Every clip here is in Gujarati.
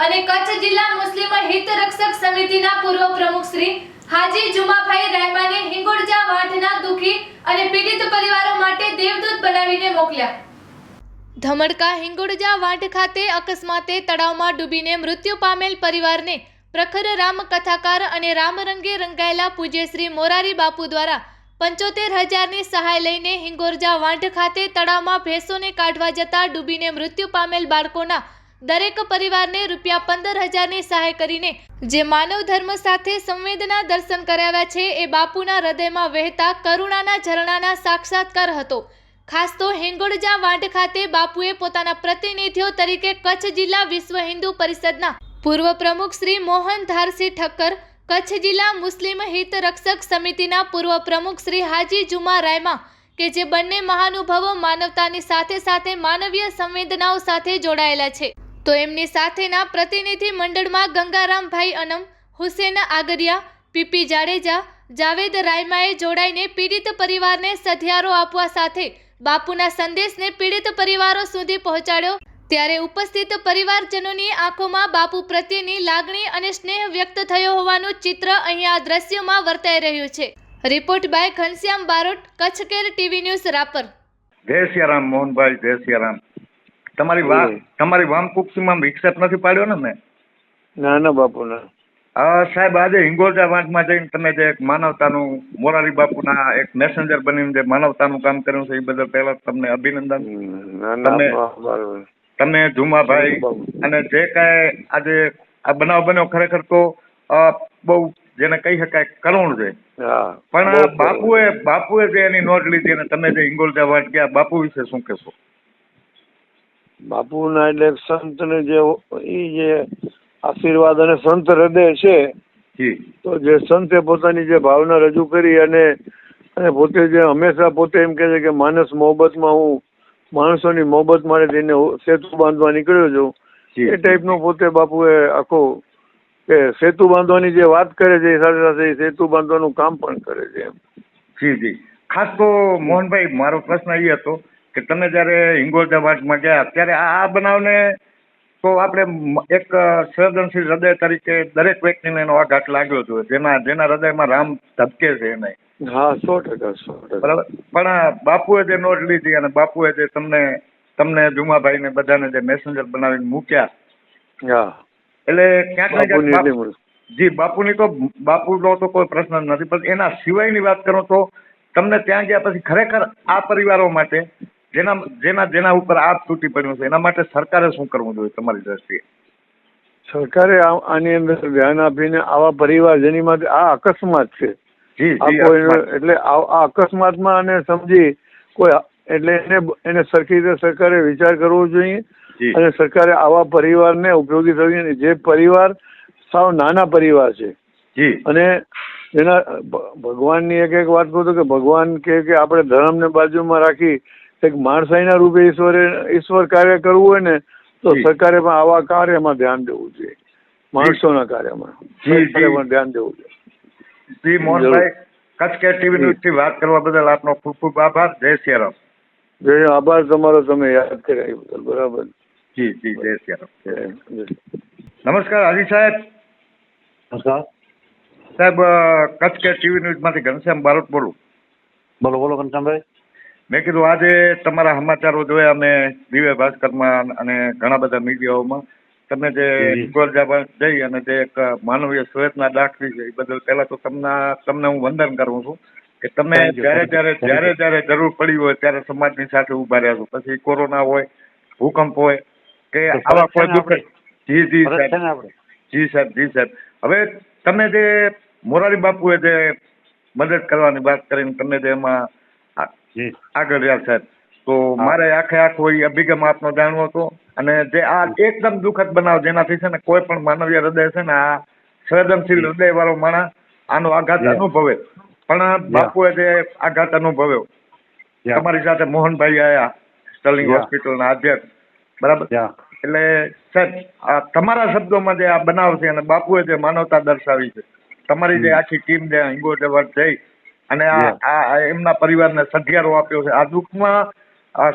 અને કચ્છ જિલ્લા મુસ્લિમ હિત રક્ષક સમિતિના પૂર્વ પ્રમુખ શ્રી હાજી જુમાભાઈ રાયમાને હિંગોળજા વાઢના દુખી અને પીડિત પરિવારો માટે દેવદૂત બનાવીને મોકલ્યા. ધમડકા હિંગોળજા વાંઢ ખાતે અકસ્માતે તળાવમાં ડૂબીને મૃત્યુ પામેલ પરિવારને પ્રખર રામ કથાકાર અને રામરંગે રંગાયેલા પૂજ્ય શ્રી મોરારી બાપુ દ્વારા પંચોતેર હજારની સહાય લઈને હિંગોરજા વાંઢ ખાતે તળાવમાં ભેંસોને કાઢવા જતા ડૂબીને મૃત્યુ પામેલ બાળકોના દરેક પરિવારને રૂપિયા પંદર હજારની સહાય કરીને જે માનવ ધર્મ સાથે સંવેદના દર્શન કરાવ્યા છે, એ બાપુના હૃદયમાં વહેતા કરુણાના ઝરણાના સાક્ષાત્કાર હતો. ખાસ તો હેંગોળજા વાંઢ ખાતે બાપુએ પોતાના પ્રતિનિધિઓ તરીકે કચ્છ જિલ્લા વિશ્વ હિન્દુ પરિષદના પૂર્વ પ્રમુખ શ્રી મોહન ધારસિંહ ઠક્કર, કચ્છ જિલ્લા મુસ્લિમ હિત રક્ષક સમિતિના પૂર્વ પ્રમુખ શ્રી હાજી જુમા રાયમા, કે જે બંને મહાનુભાવો માનવતાની સાથે સાથે માનવીય સંવેદનાઓ સાથે જોડાયેલા છે. તો એમની સાથેના પ્રતિનિધિ મંડળમાં ગંગારામભાઈ અનમ, હુસેન આગરિયા, પીપી જાડેજા, જાવેદ રાયમાએ જોડાઈને પીડિત પરિવારને સધિયારો આપવા સાથે બાપુના સંદેશને પીડિત પરિવારો સુધી પહોંચાડ્યો. ત્યારે ઉપસ્થિત પરિવારજનોની આંખોમાં બાપુ પ્રત્યેની લાગણી અને સ્નેહ વ્યક્ત થયો હોવાનું ચિત્ર અહીંયા દ્રશ્યમાં વર્તાઈ રહ્યું છે. Report by Ghanshyam Barot Kutch care TV news Rapar. જય સિયારામ, મોહનભાઈ, જય સિયારામ. તમારી વામ તમારી વામકુક્ષીમાં વિક્ષેપ નથી પાડ્યો ને મેં? ના ના બાપુ ના. સાહેબ આજે હિંગોળજા વાંકમાં જઈને તમે જે એક માનવતાનું મોરારી બાપુના એક મેસેન્જર બનીને જે માનવતાનું કામ કર્યું છે એ બદલ પહેલા તમને અભિનંદન. તમને તમે- જુમાભાઈ અને જે કાંઈ આજે આ બનાવ બન્યો ખરેખર તો બહુ જેને કહી શકાય કરુણ છે. પણ બાપુએ બાપુએ જે એની નોંધ લીધી અને તમે જે હિંગોળજા વાંક ગયા બાપુ વિશે શું કહેશો? બાપુના એટલે સંતને જે ઈ જે આશીર્વાદ અને સંત હૃદય છે જી. તો જે સંતે પોતાની જે ભાવના રજૂ કરી અને અને પોતે જે હંમેશા પોતે એમ કહે છે કે માનસ મોહબતમાં હું માણસોની મોહબત મારે જઈને સેતુ બાંધવા નીકળ્યો છું. એ ટાઈપનો પોતે બાપુએ આખો કે સેતુ બાંધવાની જે વાત કરે છે એ સાથે સાથે સેતુ બાંધવાનું કામ પણ કરે છે એમ. જી જી. ખાસ તો મોહનભાઈ મારો પ્રશ્ન એ હતો કે તમે જ્યારે હિંગોળજા ગયા ત્યારે આ બનાવને તો આપણે એક સંવેદનશીલ હૃદય તરીકે દરેક વ્યક્તિને એનો આઘાત લાગ્યો હતો જેના જેના હૃદયમાં રામ ધબકે છે એને. હા સો ટકા સો ટકા. બરાબર? પણ બાપુએ જે નોટ લીધી અને બાપુએ જે તમને તમને જુમાભાઈને બધાને જે મેસેન્જર બનાવીને મૂક્યા. એટલે ક્યાંક ને બાપુની ક્યાંક નો જી બાપુની તો બાપુનો તો કોઈ પ્રશ્ન નથી. પણ એના સિવાયની વાત કરો તો તમને ત્યાં ગયા પછી ખરેખર આ પરિવારો માટે જેના જેના જેના ઉપર આપ તૂટી પડ્યું છે એના માટે સરકારે શું કરવું જોઈએ તમારી દ્રષ્ટિએ? સરકારે આની અંદર ધ્યાન આપીને આવા પરિવાર જેની માટે આ અકસ્માત છે. એટલે આ અકસ્માતમાં અને સમજી કોઈ એટલે એને એને સરખી રીતે સરકારે વિચાર કરવો જોઈએ અને સરકારે આવા પરિવારને ઉપયોગી થવી. જે પરિવાર સાવ નાના પરિવાર છે. અને એના ભગવાનની એક એક વાત કહું તો કે ભગવાન કે કે આપણે ધર્મને બાજુમાં રાખી એક માણસાઈના રૂપે ઈશ્વરે ઈશ્વર કાર્ય કરવું હોય ને તો સરકારે પણ આવા કાર્યમાં ધ્યાન દેવું જોઈએ. માણસોના કાર્યમાં. પણ ધ્યાન દેવું જોઈએ. જી મોહનભાઈ કચ્છ કે ટીવી ન્યૂઝથી વાત કરવા બદલ આપનો ખૂબ ખૂબ આભાર. જય સિયારામ. જય આભાર તમારો તમે યાદ કર્યા બદલ. બરાબર? જી જી જય સિયારામ. જય- જય. નમસ્કાર હાજી સાહેબ. સાહેબ કચ્છ કે ટીવી ન્યૂઝમાંથી ઘનશ્યામ બારોટ બોલું. બોલો બોલો ઘનશ્યામભાઈ. મેં કીધું આજે તમારા સમાચારો જોયા મેં દિવ્ય ભાસ્કરમાં અને ઘણા બધા મીડિયાઓમાં. તમે જે. જઈ અને જે એક માનવીય સ્વેતના દાખવી છે એ બદલ પહેલા તો તમને તમને હું વંદન કરું છું કે તમે જ્યારે જ્યારે જ્યારે જ્યારે જરૂર પડી હોય ત્યારે સમાજની સાથે ઊભા રહ્યા છો. પછી કોરોના હોય ભૂકંપ હોય કે આવા કોઈ દુઃખ જી જી સાહેબ. જી સાહેબ જી સાહેબ. હવે તમે જે મોરારી બાપુએ જે મદદ કરવાની વાત કરીને તમે જે એમાં જી. આગળ રહ્યા સાહેબ. તો મારે આખે આખો એ અભિગમ આપનો જાણવો હતો અને જે આ એકદમ દુઃખદ બનાવ જેનાથી છે ને કોઈ પણ માનવીય હૃદય છે ને આ સંવેદનશીલ હૃદય વાળો માણસ આનો આઘાત અનુભવે. પણ બાપુએ જે આઘાત અનુભવ્યો. તમારી સાથે મોહનભાઈ આયા સ્ટર્લિંગ હોસ્પિટલ હોસ્પિટલના અધ્યક્ષ. બરાબર? એટલે સાહેબ આ તમારા શબ્દોમાં જે આ બનાવ છે અને બાપુએ જે માનવતા દર્શાવી છે તમારી જે આખી ટીમ જે હિંગોળજા જઈ અને આ એમના પરિવારને સધિયારો આપ્યો છે. આ દુઃખમાં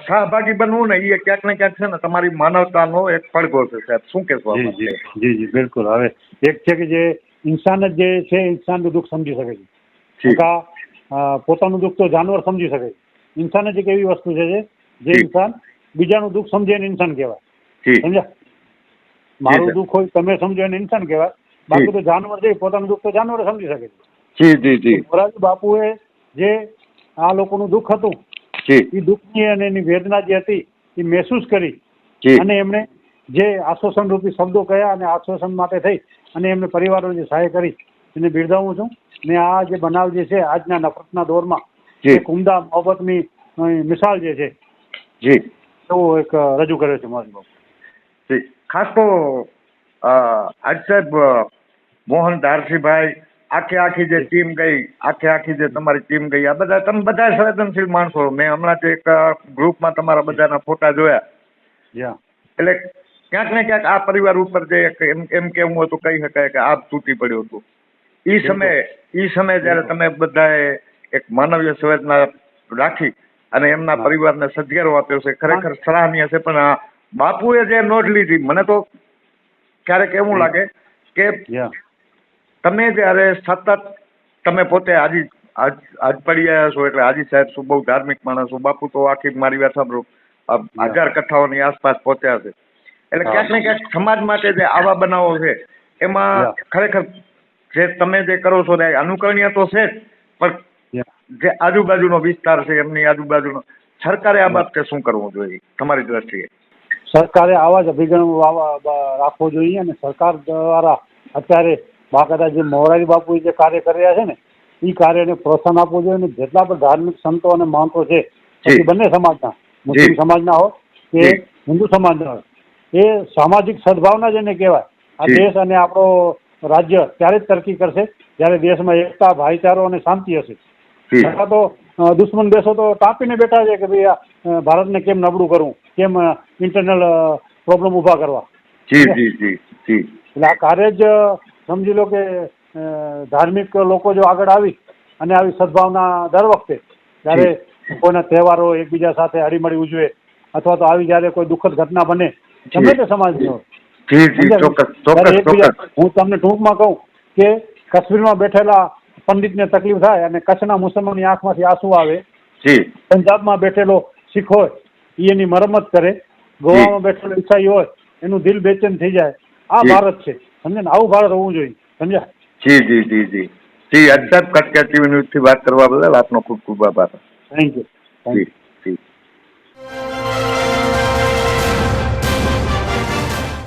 સહભાગી બનવું ને એ ક્યાંક ને ક્યાંક છે ને તમારી માનવતાનો એક પડઘો છે સાહેબ. શું કહેશો જી જી. બિલકુલ. હવે એક છે કે જે ઇન્સાન જ જે છે ઇન્સાનનું દુઃખ સમજી શકે છે. પોતાનું દુઃખ તો જાનવર સમજી શકે છે. ઇન્સાન જ એક એવી વસ્તુ છે જે. ઇન્સાન બીજાનું દુઃખ સમજે એને ઇન્સાન કહેવાય. સમજ્યા? મારું દુઃખ હોય તમે સમજો એને ઇન્સાન કહેવાય. બાકી તો જાનવર છે પોતાનું દુઃખ તો જાનવર સમજી શકે છે. જી જી જી. મોરારી બાપુએ જે આ લોકોનું દુઃખ હતું જી. એ દુઃખની અને એની વેદના જે હતી એ મહેસૂસ કરી. જી. અને એમણે જે આશ્વાસન રૂપી શબ્દો કહ્યા અને આશ્વાસન માટે થઈ અને એમને પરિવારો જે સહાય કરી એને બિરદાવું છું. ને આ જે બનાવ જે છે આજના નફરતના દોરમાં જે. એક ઉમદા મોહબ્બતની મિસાલ જે છે જી. એવો એક રજૂ કર્યો છે મોરારી બાપુ જી. ખાસ તો આજ સાહેબ મોહન ધારસીભાઈ આખે આખી જે ટીમ ગઈ આખે આખી જે તમારી ટીમ ગઈ આ બધા તમે બધા સંવેદનશીલ માણસો મેં હમણાં જે એક ગ્રુપમાં તમારા બધાના ફોટા જોયા. એટલે ક્યાંક ને ક્યાંક આ પરિવાર ઉપર જે એમ એમ કેવું હતું કહી શકાય કે આપ તૂટી પડ્યું હતું. ઈ સમયે ઈ સમયે જ્યારે તમે બધાએ એક માનવીય સંવેદના રાખી અને એમના પરિવારને સદગેરો આપ્યો છે ખરેખર સરાહનીય છે પણ આ બાપુએ જે નોંધ લીધી મને તો ક્યારેક એવું લાગે કે તમે જ્યારે સતત તમે પોતે આજી આજ આજ પડી આવ્યા છો એટલે હાજી સાહેબ શું બહુ ધાર્મિક માણસ છો? બાપુ તો આખી મારી વાત સાંભળો. હજાર કથાઓની આસપાસ પહોંચ્યા છે. એટલે ક્યાંક ને ક્યાંક સમાજ માટે જે આવા બનાવો છે એમાં ખરેખર જે તમે જે કરો છો ને અનુકરણીય તો છે જ પણ જે આજુબાજુનો વિસ્તાર છે એમની આજુબાજુનો સરકારે આ બાબતે શું કરવું જોઈએ તમારી દ્રષ્ટિએ? સરકારે આવા જ અભિગમ રાખવો જોઈએ અને સરકાર દ્વારા અત્યારે બાકાયદા જે મોરારી બાપુ જે કાર્ય કરી રહ્યા છે ને એ કાર્યને પ્રોત્સાહન આપવું જોઈએ અને જેટલા પણ ધાર્મિક સંતો અને મહંતો છે પછી બંને સમાજના મુસ્લિમ સમાજના હોય કે હિન્દુ સમાજના હોય એ સામાજિક સદભાવના જેને કહેવાય. આ દેશ અને આપણો રાજ્ય ત્યારે જ તરકી કરશે જ્યારે દેશમાં એકતા ભાઈચારો અને શાંતિ હશે. અથવા તો દુશ્મન દેશો તો તાપીને બેઠા છે કે ભાઈ ભારતને કેમ નબળું કરવું? કેમ ઇન્ટરનલ પ્રોબ્લેમ ઊભા કરવા? જી જી જી જી. એટલે આ કાર્ય જ સમજી લો કે ધાર્મિક લોકો જો આગળ આવી અને આવી સદભાવના દર વખતે જ્યારે કોઈના તહેવારો એકબીજા સાથે હળીમળી ઉજવે અથવા તો આવી જ્યારે કોઈ દુઃખદ ઘટના બને ગમે તે સમાજની હું તમને ટૂંકમાં કહું કે કાશ્મીરમાં બેઠેલા પંડિતને તકલીફ થાય અને કચ્છના મુસલમાનની આંખમાંથી આંસુ આવે પંજાબમાં બેઠેલો શીખ હોય એ એની મરમત કરે ગોવામાં બેઠેલો ઈસાઈ હોય એનું દિલ બેચેન થઈ જાય. આ ભારત છે. સમજે ને આવું ભારત હોવું જોઈએ. સમજ્યા? જી જી જી જી. જી અજસાબ કટકા ટીવી ન્યૂઝથી વાત કરવા બદલ આપનો ખૂબ ખૂબ આભાર. Thank you thank you